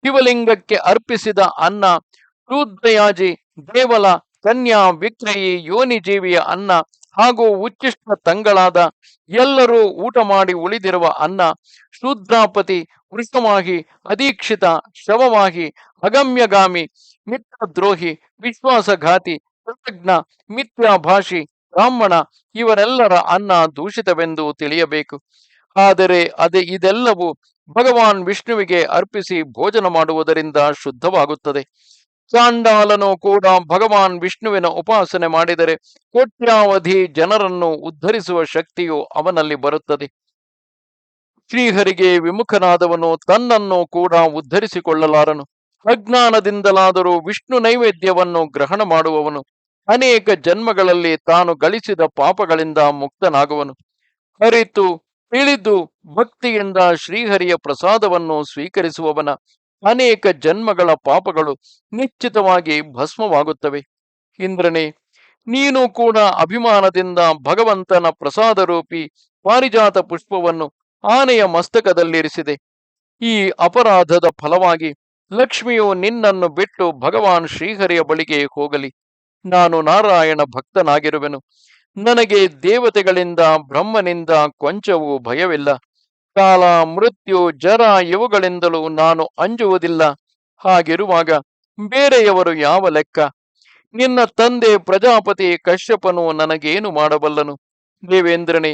ಶಿವಲಿಂಗಕ್ಕೆ ಅರ್ಪಿಸಿದ ಅನ್ನ, ಶೂದ್ರಯಾಜಿ ದೇವಲ, ಕನ್ಯಾ, ವಿಕ್ರಯಿ, ಯೋನಿಜೀವಿಯ ಅನ್ನ ಹಾಗೂ ಉಚ್ಚಿಷ್ಟ ತಂಗಳಾದ ಎಲ್ಲರೂ ಊಟ ಮಾಡಿ ಉಳಿದಿರುವ ಅನ್ನ ಶೂದ್ರಾಪತಿ ವೃಷಮಾಹಿ ಅಧೀಕ್ಷಿತ, ಶವವಾಗಿ ಅಗಮ್ಯಗಾಮಿ, ಮಿತ್ರದ್ರೋಹಿ, ವಿಶ್ವಾಸಘಾತಿ, ಕೃತಜ್ಞ, ಮಿಥ್ಯಾಭಾಷಿ, ಬ್ರಾಹ್ಮಣ ಇವರೆಲ್ಲರ ಅನ್ನ ದೂಷಿತವೆಂದು ತಿಳಿಯಬೇಕು. ಆದರೆ ಅದೇ ಇದೆಲ್ಲವೂ ಭಗವಾನ್ ವಿಷ್ಣುವಿಗೆ ಅರ್ಪಿಸಿ ಭೋಜನ ಮಾಡುವುದರಿಂದ ಶುದ್ಧವಾಗುತ್ತದೆ. ಚಾಂಡಾಲನು ಕೂಡ ಭಗವಾನ್ ವಿಷ್ಣುವಿನ ಉಪಾಸನೆ ಮಾಡಿದರೆ ಕೋಟ್ಯಾವಧಿ ಜನರನ್ನು ಉದ್ಧರಿಸುವ ಶಕ್ತಿಯು ಅವನಲ್ಲಿ ಬರುತ್ತದೆ. ಶ್ರೀಹರಿಗೆ ವಿಮುಖನಾದವನು ತನ್ನನ್ನು ಕೂಡ ಉದ್ಧರಿಸಿಕೊಳ್ಳಲಾರನು. ಅಜ್ಞಾನದಿಂದಲಾದರೂ ವಿಷ್ಣು ನೈವೇದ್ಯವನ್ನು ಗ್ರಹಣ ಮಾಡುವವನು. ಅನೇಕ ಜನ್ಮಗಳಲ್ಲಿ ತಾನು ಗಳಿಸಿದ ಪಾಪಗಳಿಂದ ಮುಕ್ತನಾಗುವನು. ಅರಿತು, ತಿಳಿದು ಭಕ್ತಿಯಿಂದ ಶ್ರೀಹರಿಯ ಪ್ರಸಾದವನ್ನು ಸ್ವೀಕರಿಸುವವನ. ಅನೇಕ ಜನ್ಮಗಳ ಪಾಪಗಳು ನಿಶ್ಚಿತವಾಗಿ ಭಸ್ಮವಾಗುತ್ತವೆ. ಇಂದ್ರನೇ, ನೀನು ಕೂಡ ಅಭಿಮಾನದಿಂದ ಭಗವಂತನ ಪ್ರಸಾದ ರೂಪಿ ಪಾರಿಜಾತ ಪುಷ್ಪವನ್ನು ಆನೆಯ ಮಸ್ತಕದಲ್ಲಿರಿಸಿದೆ. ಈ ಅಪರಾಧದ ಫಲವಾಗಿ ಲಕ್ಷ್ಮಿಯು ನಿನ್ನನ್ನು ಬಿಟ್ಟು ಭಗವಾನ್ ಶ್ರೀಹರಿಯ ಬಳಿಗೆ ಹೋಗಲಿ. ನಾನು ನಾರಾಯಣ ಭಕ್ತನಾಗಿರುವೆನು. ನನಗೆ ದೇವತೆಗಳಿಂದ ಬ್ರಹ್ಮನಿಂದ ಕೊಂಚವೂ ಭಯವಿಲ್ಲ. ಕಾಲ, ಮೃತ್ಯು ಜರ ಇವುಗಳಿಂದಲೂ ನಾನು ಅಂಜುವುದಿಲ್ಲ. ಹಾಗಿರುವಾಗ ಬೇರೆಯವರು ಯಾವ ಲೆಕ್ಕ? ನಿನ್ನ ತಂದೆ ಪ್ರಜಾಪತಿ ಕಶ್ಯಪನು ನನಗೇನು ಮಾಡಬಲ್ಲನು? ದೇವೇಂದ್ರನೇ,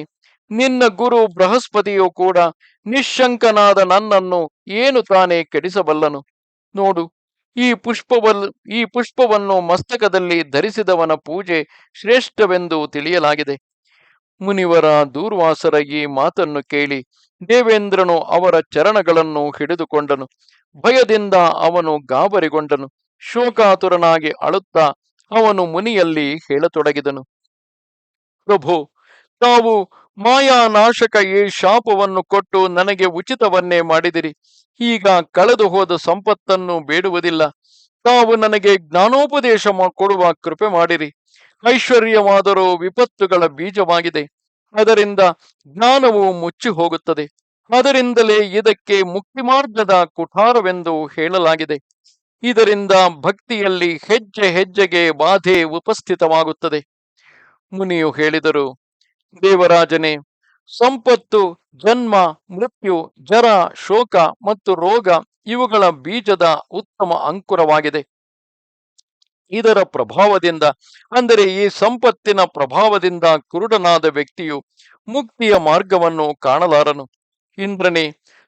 ನಿನ್ನ ಗುರು ಬೃಹಸ್ಪತಿಯು ಕೂಡ ನಿಶಂಕನಾದ ನನ್ನನ್ನು ಏನು ತಾನೇ ಕೆಡಿಸಬಲ್ಲನು? ನೋಡು, ಈ ಪುಷ್ಪವಲ್, ಈ ಪುಷ್ಪವನ್ನು ಮಸ್ತಕದಲ್ಲಿ ಧರಿಸಿದವನ ಪೂಜೆ ಶ್ರೇಷ್ಠವೆಂದು ತಿಳಿಯಲಾಗಿದೆ. ಮುನಿವರ ದೂರ್ವಾಸರ ಮಾತನ್ನು ಕೇಳಿ ದೇವೇಂದ್ರನು ಅವರ ಚರಣಗಳನ್ನು ಹಿಡಿದುಕೊಂಡನು. ಭಯದಿಂದ ಅವನು ಗಾಬರಿಗೊಂಡನು. ಶೋಕಾತುರನಾಗಿ ಅಳುತ್ತಾ ಅವನು ಮುನಿಯಲ್ಲಿ ಹೇಳತೊಡಗಿದನು. ಪ್ರಭು, ತಾವು ಮಾಯಾನಾಶಕ ಈ ಶಾಪವನ್ನು ಕೊಟ್ಟು ನನಗೆ ಉಚಿತವನ್ನೇ ಮಾಡಿದಿರಿ. ಈಗ ಕಳೆದು ಹೋದ ಸಂಪತ್ತನ್ನು ಬೇಡುವುದಿಲ್ಲ. ತಾವು ನನಗೆ ಜ್ಞಾನೋಪದೇಶ ಕೊಡುವ ಕೃಪೆ ಮಾಡಿರಿ. ಐಶ್ವರ್ಯವಾದರೂ ವಿಪತ್ತುಗಳ ಬೀಜವಾಗಿದೆ. ಅದರಿಂದ ಜ್ಞಾನವು ಮುಚ್ಚಿ ಹೋಗುತ್ತದೆ. ಅದರಿಂದಲೇ ಇದಕ್ಕೆ ಮುಕ್ತಿ ಮಾರ್ಗದ ಕುಠಾರವೆಂದು ಹೇಳಲಾಗಿದೆ. ಇದರಿಂದ ಭಕ್ತಿಯಲ್ಲಿ ಹೆಜ್ಜೆ ಹೆಜ್ಜೆಗೆ ಬಾಧೆ ಉಪಸ್ಥಿತವಾಗುತ್ತದೆ. ಮುನಿಯು ಹೇಳಿದರು, ದೇವರಾಜನೇ, ಸಂಪತ್ತು, ಜನ್ಮ, ಮೃತ್ಯು, ಜರ, ಶೋಕ ಮತ್ತು ರೋಗ ಇವುಗಳ ಬೀಜದ ಉತ್ತಮ ಅಂಕುರವಾಗಿದೆ. ಇದರ ಪ್ರಭಾವದಿಂದ, ಅಂದರೆ ಈ ಸಂಪತ್ತಿನ ಪ್ರಭಾವದಿಂದ ಕುರುಡನಾದ ವ್ಯಕ್ತಿಯು ಮುಕ್ತಿಯ ಮಾರ್ಗವನ್ನು ಕಾಣಲಾರನು. ಇಂದ್ರನೇ,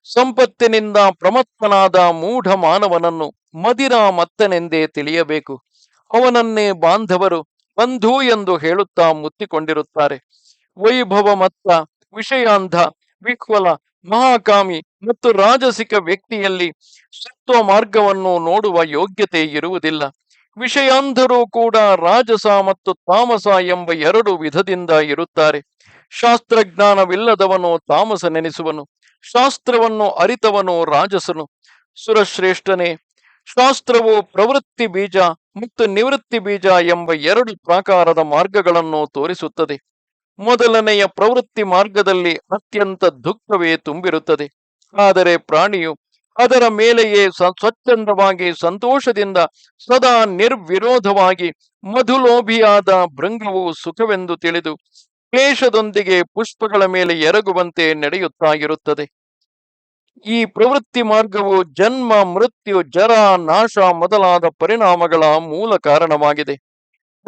ಸಂಪತ್ತಿನಿಂದ ಪ್ರಮತ್ತನಾದ ಮೂಢ ಮಾನವನನ್ನು ಮದಿರ ಮತ್ತನೆಂದೇ ತಿಳಿಯಬೇಕು. ಅವನನ್ನೇ ಬಾಂಧವರು ಬಂಧು ಎಂದು ಹೇಳುತ್ತಾ ಮುತ್ತಿಕೊಂಡಿರುತ್ತಾರೆ. ವೈಭವ ಮತ್ತ ವಿಷಯಾಂಧ, ವಿಹ್ವಲ, ಮಹಾಕಾಮಿ ಮತ್ತು ರಾಜಸಿಕ ವ್ಯಕ್ತಿಯಲ್ಲಿ ಸತ್ವ ಮಾರ್ಗವನ್ನು ನೋಡುವ ಯೋಗ್ಯತೆ ಇರುವುದಿಲ್ಲ. ವಿಷಯಾಂಧರು ಕೂಡ ರಾಜಸ ಮತ್ತು ತಾಮಸ ಎಂಬ ಎರಡು ವಿಧದಿಂದ ಇರುತ್ತಾರೆ. ಶಾಸ್ತ್ರಜ್ಞಾನವಿಲ್ಲದವನು ತಾಮಸ ನೆನೆಸುವನು, ಶಾಸ್ತ್ರವನ್ನು ಅರಿತವನು ರಾಜಸನು. ಸುರಶ್ರೇಷ್ಠನೇ, ಶಾಸ್ತ್ರವು ಪ್ರವೃತ್ತಿ ಬೀಜ ಮತ್ತು ನಿವೃತ್ತಿ ಬೀಜ ಎಂಬ ಎರಡು ಪ್ರಾಕಾರದ ಮಾರ್ಗಗಳನ್ನು ತೋರಿಸುತ್ತದೆ. ಮೊದಲನೆಯ ಪ್ರವೃತ್ತಿ ಮಾರ್ಗದಲ್ಲಿ ಅತ್ಯಂತ ದುಃಖವೇ ತುಂಬಿರುತ್ತದೆ. ಆದರೆ ಪ್ರಾಣಿಯು ಅದರ ಮೇಲೆಯೇ ಸ್ವಚ್ಛಂದವಾಗಿ ಸಂತೋಷದಿಂದ ಸದಾ ನಿರ್ವಿರೋಧವಾಗಿ ಮಧುಲೋಭಿಯಾದ ಭೃಂಗವು ಸುಖವೆಂದು ತಿಳಿದು ಕ್ಲೇಶದೊಂದಿಗೆ ಪುಷ್ಪಗಳ ಮೇಲೆ ಎರಗುವಂತೆ ನಡೆಯುತ್ತಾ ಇರುತ್ತದೆ ಈ ಪ್ರವೃತ್ತಿ ಮಾರ್ಗವು ಜನ್ಮ, ಮೃತ್ಯು, ಜರ, ನಾಶ ಮೊದಲಾದ ಪರಿಣಾಮಗಳ ಮೂಲ ಕಾರಣವಾಗಿದೆ.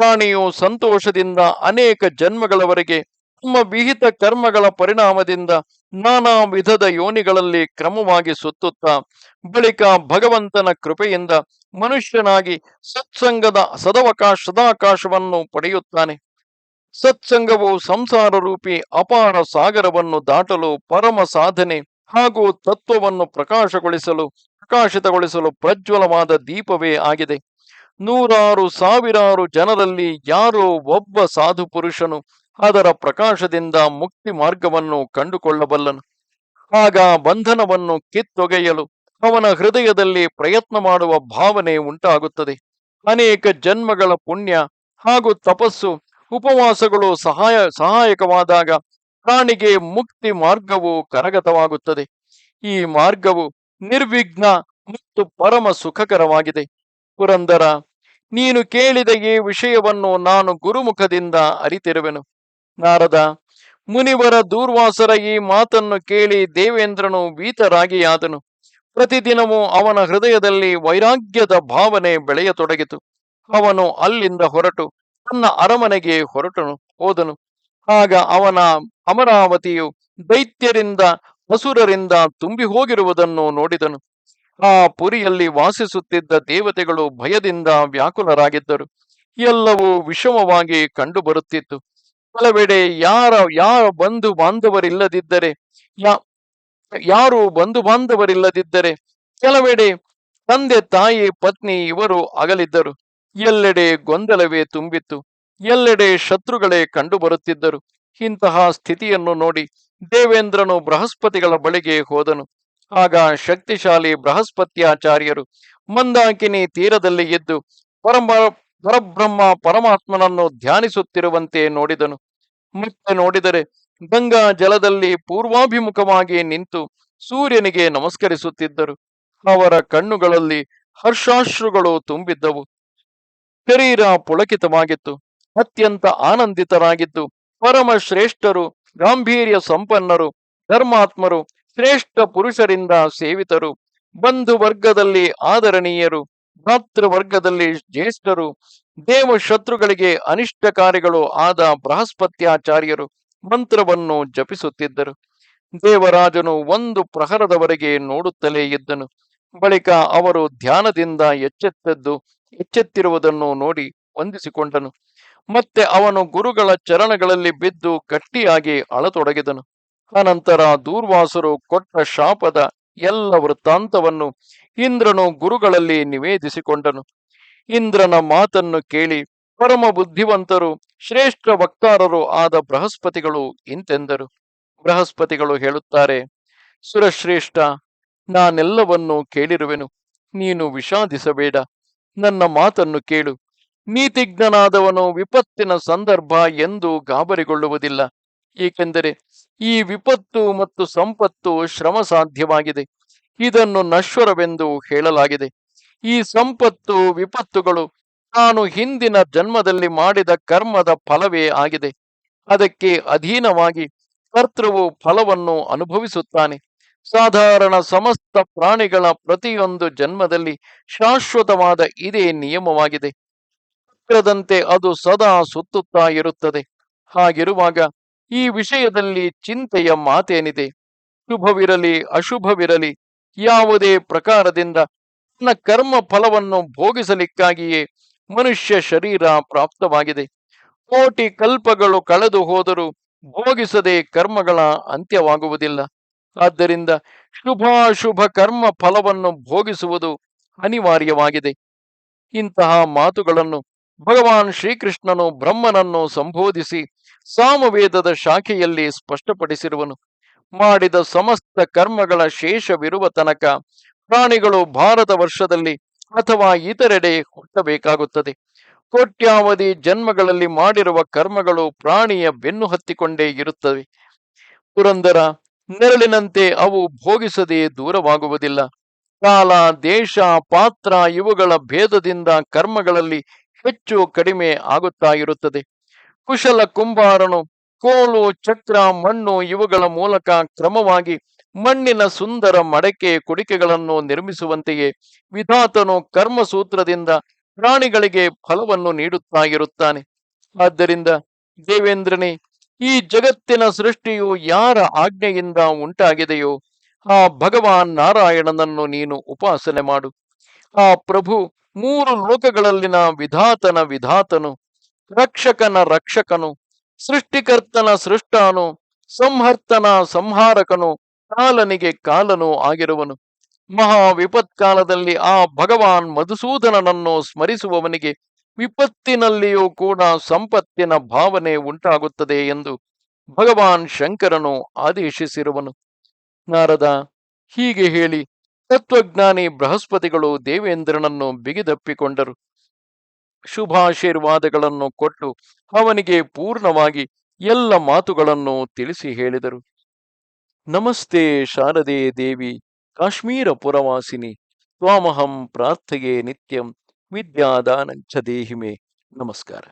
ಪ್ರಾಣಿಯು ಸಂತೋಷದಿಂದ ಅನೇಕ ಜನ್ಮಗಳವರೆಗೆ ತಮ್ಮ ವಿಹಿತ ಕರ್ಮಗಳ ಪರಿಣಾಮದಿಂದ ನಾನಾ ವಿಧದ ಯೋನಿಗಳಲ್ಲಿ ಕ್ರಮವಾಗಿ ಸುತ್ತುತ್ತಾ, ಬಳಿಕ ಭಗವಂತನ ಕೃಪೆಯಿಂದ ಮನುಷ್ಯನಾಗಿ ಸತ್ಸಂಗದ ಸದವಕಾಶ, ಸದಾಕಾಶವನ್ನು ಪಡೆಯುತ್ತಾನೆ. ಸತ್ಸಂಗವು ಸಂಸಾರ ರೂಪಿ ಅಪಾರ ಸಾಗರವನ್ನು ದಾಟಲು ಪರಮ ಸಾಧನೆ ಹಾಗೂ ತತ್ವವನ್ನು ಪ್ರಕಾಶಗೊಳಿಸಲು, ಪ್ರಕಾಶಿತಗೊಳಿಸಲು ಪ್ರಜ್ವಲವಾದ ದೀಪವೇ ಆಗಿದೆ. ನೂರಾರು ಸಾವಿರಾರು ಜನರಲ್ಲಿ ಯಾರೋ ಒಬ್ಬ ಸಾಧು ಪುರುಷನು ಅದರ ಪ್ರಕಾಶದಿಂದ ಮುಕ್ತಿ ಮಾರ್ಗವನ್ನು ಕಂಡುಕೊಳ್ಳಬಲ್ಲನು. ಆಗ ಬಂಧನವನ್ನು ಕಿತ್ತೊಗೆಯಲು ಅವನ ಹೃದಯದಲ್ಲಿ ಪ್ರಯತ್ನ ಮಾಡುವ ಭಾವನೆ ಉಂಟಾಗುತ್ತದೆ. ಅನೇಕ ಜನ್ಮಗಳ ಪುಣ್ಯ ಹಾಗೂ ತಪಸ್ಸು, ಉಪವಾಸಗಳು ಸಹಾಯ, ಸಹಾಯಕವಾದಾಗ ಪ್ರಾಣಿಗೆ ಮುಕ್ತಿ ಮಾರ್ಗವು ಕರಗತವಾಗುತ್ತದೆ. ಈ ಮಾರ್ಗವು ನಿರ್ವಿಘ್ನ ಮತ್ತು ಪರಮ ಸುಖಕರವಾಗಿದೆ. ಪುರಂದರ, ನೀನು ಕೇಳಿದ ಈ ವಿಷಯವನ್ನು ನಾನು ಗುರುಮುಖದಿಂದ ಅರಿತಿರುವೆನು. ನಾರದ ಮುನಿವರ ದೂರ್ವಾಸರ ಈ ಮಾತನ್ನು ಕೇಳಿ ದೇವೇಂದ್ರನು ಭೀತರಾಗಿಯಾದನು. ಪ್ರತಿದಿನವೂ ಅವನ ಹೃದಯದಲ್ಲಿ ವೈರಾಗ್ಯದ ಭಾವನೆ ಬೆಳೆಯತೊಡಗಿತು. ಅವನು ಅಲ್ಲಿಂದ ಹೊರಟು ತನ್ನ ಅರಮನೆಗೆ ಹೊರಟನು, ಹೋದನು. ಆಗ ಅವನ ಅಮರಾವತಿಯು ದೈತ್ಯರಿಂದ ಹಸುರರಿಂದ ತುಂಬಿ ಹೋಗಿರುವುದನ್ನು ನೋಡಿದನು. ಆ ಪುರಿಯಲ್ಲಿ ವಾಸಿಸುತ್ತಿದ್ದ ದೇವತೆಗಳು ಭಯದಿಂದ ವ್ಯಾಕುಲರಾಗಿದ್ದರು. ಎಲ್ಲವೂ ವಿಷಮವಾಗಿ ಕಂಡುಬರುತ್ತಿತ್ತು. ಕೆಲವೆಡೆ ಯಾರ ಯಾರ ಬಂಧು ಬಾಂಧವರಿಲ್ಲದಿದ್ದರೆ, ಯಾ, ಯಾರು ಬಂಧು ಬಾಂಧವರಿಲ್ಲದಿದ್ದರೆ ಕೆಲವೆಡೆ ತಂದೆ, ತಾಯಿ, ಪತ್ನಿ ಇವರು ಅಗಲಿದ್ದರು. ಎಲ್ಲೆಡೆ ಗೊಂದಲವೇ ತುಂಬಿತ್ತು. ಎಲ್ಲೆಡೆ ಶತ್ರುಗಳೇ ಕಂಡುಬರುತ್ತಿದ್ದರು. ಇಂತಹ ಸ್ಥಿತಿಯನ್ನು ನೋಡಿ ದೇವೇಂದ್ರನು ಬೃಹಸ್ಪತಿಗಳ ಬಳಿಗೆ ಹೋದನು. ಆಗ ಶಕ್ತಿಶಾಲಿ ಬೃಹಸ್ಪತ್ಯಾಚಾರ್ಯರು ಮಂದಾಕಿನಿ ತೀರದಲ್ಲಿ ಎದ್ದು ಪರಮ ಪರಬ್ರಹ್ಮ ಪರಮಾತ್ಮನನ್ನು ಧ್ಯಾನಿಸುತ್ತಿರುವಂತೆ ನೋಡಿದನು. ಮತ್ತೆ ನೋಡಿದರೆ ಗಂಗಾ ಜಲದಲ್ಲಿ ಪೂರ್ವಾಭಿಮುಖವಾಗಿ ನಿಂತು ಸೂರ್ಯನಿಗೆ ನಮಸ್ಕರಿಸುತ್ತಿದ್ದರು. ಅವರ ಕಣ್ಣುಗಳಲ್ಲಿ ಹರ್ಷಾಶ್ರುಗಳು ತುಂಬಿದ್ದವು. ಶರೀರ ಪುಳಕಿತವಾಗಿತ್ತು. ಅತ್ಯಂತ ಆನಂದಿತರಾಗಿದ್ದು ಪರಮ ಶ್ರೇಷ್ಠರು, ಗಾಂಭೀರ್ಯ ಸಂಪನ್ನರು, ಧರ್ಮಾತ್ಮರು, ಶ್ರೇಷ್ಠ ಪುರುಷರಿಂದ ಸೇವಿತರು, ಬಂಧು ವರ್ಗದಲ್ಲಿ ಆದರಣೀಯರು. ಭ್ರಾತೃ ವರ್ಗದಲ್ಲಿ ಜ್ಯೇಷ್ಠರು ದೇವ ಶತ್ರುಗಳಿಗೆ ಅನಿಷ್ಟಕಾರಿಗಳು ಆದ ಬೃಹಸ್ಪತ್ಯಾಚಾರ್ಯರು ಮಂತ್ರವನ್ನು ಜಪಿಸುತ್ತಿದ್ದರು. ದೇವರಾಜನು ಒಂದು ಪ್ರಹರದವರೆಗೆ ನೋಡುತ್ತಲೇ ಇದ್ದನು. ಬಳಿಕ ಅವರು ಧ್ಯಾನದಿಂದ ಎಚ್ಚೆತ್ತದ್ದು, ಎಚ್ಚೆತ್ತಿರುವುದನ್ನು ನೋಡಿ ವಂದಿಸಿಕೊಂಡನು. ಮತ್ತೆ ಅವನು ಗುರುಗಳ ಚರಣಗಳಲ್ಲಿ ಬಿದ್ದು ಗಟ್ಟಿಯಾಗಿ ಅಳತೊಡಗಿದನು. ಅನಂತರ ದೂರ್ವಾಸರು ಕೊಟ್ಟ ಶಾಪದ ಎಲ್ಲ ವೃತ್ತಾಂತವನ್ನು ಇಂದ್ರನು ಗುರುಗಳಲ್ಲಿ ನಿವೇದಿಸಿಕೊಂಡನು. ಇಂದ್ರನ ಮಾತನ್ನು ಕೇಳಿ ಪರಮ ಬುದ್ಧಿವಂತರು, ಶ್ರೇಷ್ಠ ವಕ್ತಾರರು ಆದ ಬೃಹಸ್ಪತಿಗಳು ಇಂತೆಂದರು. ಬೃಹಸ್ಪತಿಗಳು ಹೇಳುತ್ತಾರೆ, ಸುರಶ್ರೇಷ್ಠ, ನಾನೆಲ್ಲವನ್ನೂ ಕೇಳಿರುವೆನು. ನೀನು ವಿಷಾದಿಸಬೇಡ. ನನ್ನ ಮಾತನ್ನು ಕೇಳು. ನೀತಿಜ್ಞನಾದವನು ವಿಪತ್ತಿನ ಸಂದರ್ಭ ಎಂದು ಗಾಬರಿಗೊಳ್ಳುವುದಿಲ್ಲ. ಏಕೆಂದರೆ ಈ ವಿಪತ್ತು ಮತ್ತು ಸಂಪತ್ತು ಶ್ರಮ ಸಾಧ್ಯವಾಗಿದೆ ಇದನ್ನು ನಶ್ವರವೆಂದು ಹೇಳಲಾಗಿದೆ. ಈ ಸಂಪತ್ತು, ವಿಪತ್ತುಗಳು ನಾನು ಹಿಂದಿನ ಜನ್ಮದಲ್ಲಿ ಮಾಡಿದ ಕರ್ಮದ ಫಲವೇ ಆಗಿದೆ. ಅದಕ್ಕೆ ಅಧೀನವಾಗಿ ಕರ್ತೃವು ಫಲವನ್ನು ಅನುಭವಿಸುತ್ತಾನೆ. ಸಾಧಾರಣ ಸಮಸ್ತ ಪ್ರಾಣಿಗಳ ಪ್ರತಿಯೊಂದು ಜನ್ಮದಲ್ಲಿ ಶಾಶ್ವತವಾದ ಇದೇ ನಿಯಮವಾಗಿದೆ. ಚಕ್ರದಂತೆ ಅದು ಸದಾ ಸುತ್ತುತ್ತಾ ಇರುತ್ತದೆ. ಹಾಗಿರುವಾಗ ಈ ವಿಷಯದಲ್ಲಿ ಚಿಂತೆಯ ಮಾತೇನಿದೆ. ಶುಭವಿರಲಿ, ಅಶುಭವಿರಲಿ ಯಾವುದೇ ಪ್ರಕಾರದಿಂದ ತನ್ನ ಕರ್ಮ ಫಲವನ್ನು ಭೋಗಿಸಲಿಕ್ಕಾಗಿಯೇ ಮನುಷ್ಯ ಶರೀರ ಪ್ರಾಪ್ತವಾಗಿದೆ. ಕೋಟಿ ಕಲ್ಪಗಳು ಕಳೆದು ಹೋದರೂ ಭೋಗಿಸದೆ ಕರ್ಮಗಳ ಅಂತ್ಯವಾಗುವುದಿಲ್ಲ. ಆದ್ದರಿಂದ ಶುಭಾಶುಭ ಕರ್ಮ ಫಲವನ್ನು ಭೋಗಿಸುವುದು ಅನಿವಾರ್ಯವಾಗಿದೆ. ಇಂತಹ ಮಾತುಗಳನ್ನು ಭಗವಾನ್ ಶ್ರೀಕೃಷ್ಣನು ಬ್ರಹ್ಮನನ್ನು ಸಂಬೋಧಿಸಿ ಸಾಮವೇದದ ಶಾಖೆಯಲ್ಲಿ ಸ್ಪಷ್ಟಪಡಿಸಿರುವನು. ಮಾಡಿದ ಸಮಸ್ತ ಕರ್ಮಗಳ ಶೇಷವಿರುವ ತನಕ ಪ್ರಾಣಿಗಳು ಭಾರತ ವರ್ಷದಲ್ಲಿ ಅಥವಾ ಇತರೆಡೆ ಹುಟ್ಟಬೇಕಾಗುತ್ತದೆ. ಕೋಟ್ಯಾವಧಿ ಜನ್ಮಗಳಲ್ಲಿ ಮಾಡಿರುವ ಕರ್ಮಗಳು ಪ್ರಾಣಿಯ ಬೆನ್ನು ಹತ್ತಿಕೊಂಡೇ ಇರುತ್ತವೆ. ಪುರಂದರ, ನೆರಳಿನಂತೆ ಅವು ಭೋಗಿಸದೆ ದೂರವಾಗುವುದಿಲ್ಲ. ಕಾಲ, ದೇಶ, ಪಾತ್ರ ಇವುಗಳ ಭೇದದಿಂದ ಕರ್ಮಗಳಲ್ಲಿ ಹೆಚ್ಚು ಕಡಿಮೆ ಆಗುತ್ತಾ ಇರುತ್ತದೆ. ಕುಶಲ ಕುಂಬಾರನು ಕೋಲು, ಚಕ್ರ, ಮಣ್ಣು ಇವುಗಳ ಮೂಲಕ ಕ್ರಮವಾಗಿ ಮಣ್ಣಿನ ಸುಂದರ ಮಡಕೆ ಕುಡಿಕೆಗಳನ್ನು ನಿರ್ಮಿಸುವಂತೆಯೇ ವಿಧಾತನು ಕರ್ಮಸೂತ್ರದಿಂದ ಪ್ರಾಣಿಗಳಿಗೆ ಫಲವನ್ನು ನೀಡುತ್ತಾ ಇರುತ್ತಾನೆ ಆದ್ದರಿಂದ ದೇವೇಂದ್ರನೇ, ಈ ಜಗತ್ತಿನ ಸೃಷ್ಟಿಯು ಯಾರ ಆಜ್ಞೆಯಿಂದ ಉಂಟಾಗಿದೆಯೋ ಆ ಭಗವಾನ್ ನಾರಾಯಣನನ್ನು ನೀನು ಉಪಾಸನೆ ಮಾಡು. ಆ ಪ್ರಭು ಮೂರು ಲೋಕಗಳಲ್ಲಿನ ವಿಧಾತನ ವಿಧಾತನು, ರಕ್ಷಕನ ರಕ್ಷಕನು ಸೃಷ್ಟಿಕರ್ತನ ಸೃಷ್ಟಾನು, ಸಂಹರ್ತನ ಸಂಹಾರಕನು, ಕಾಲನಿಗೆ ಕಾಲನು ಆಗಿರುವನು. ಮಹಾ ವಿಪತ್ಕಾಲದಲ್ಲಿ ಆ ಭಗವಾನ್ ಮಧುಸೂದನನನ್ನು ಸ್ಮರಿಸುವವನಿಗೆ ವಿಪತ್ತಿನಲ್ಲಿಯೂ ಕೂಡ ಸಂಪತ್ತಿನ ಭಾವನೆ ಉಂಟಾಗುತ್ತದೆ ಎಂದು ಭಗವಾನ್ ಶಂಕರನು ಆದೇಶಿಸಿರುವನು. ನಾರದ, ಹೀಗೆ ಹೇಳಿ ತತ್ವಜ್ಞಾನಿ ಬೃಹಸ್ಪತಿಗಳು ದೇವೇಂದ್ರನನ್ನು ಬಿಗಿದಪ್ಪಿಕೊಂಡರು. ಶುಭಾಶೀರ್ವಾದಗಳನ್ನು ಕೊಟ್ಟು ಅವನಿಗೆ ಪೂರ್ಣವಾಗಿ ಎಲ್ಲ ಮಾತುಗಳನ್ನು ತಿಳಿಸಿ ಹೇಳಿದರು. ನಮಸ್ತೆ ಶಾರದೆ ದೇವಿ, ಕಾಶ್ಮೀರ ಪುರವಾಸಿನಿ, ತ್ವಾಮಹಂ ಪ್ರಾರ್ಥೆಗೆ ನಿತ್ಯಂ, ವಿದ್ಯಾದಾನಂಚ ದೇಹಿಮೆ. ನಮಸ್ಕಾರ.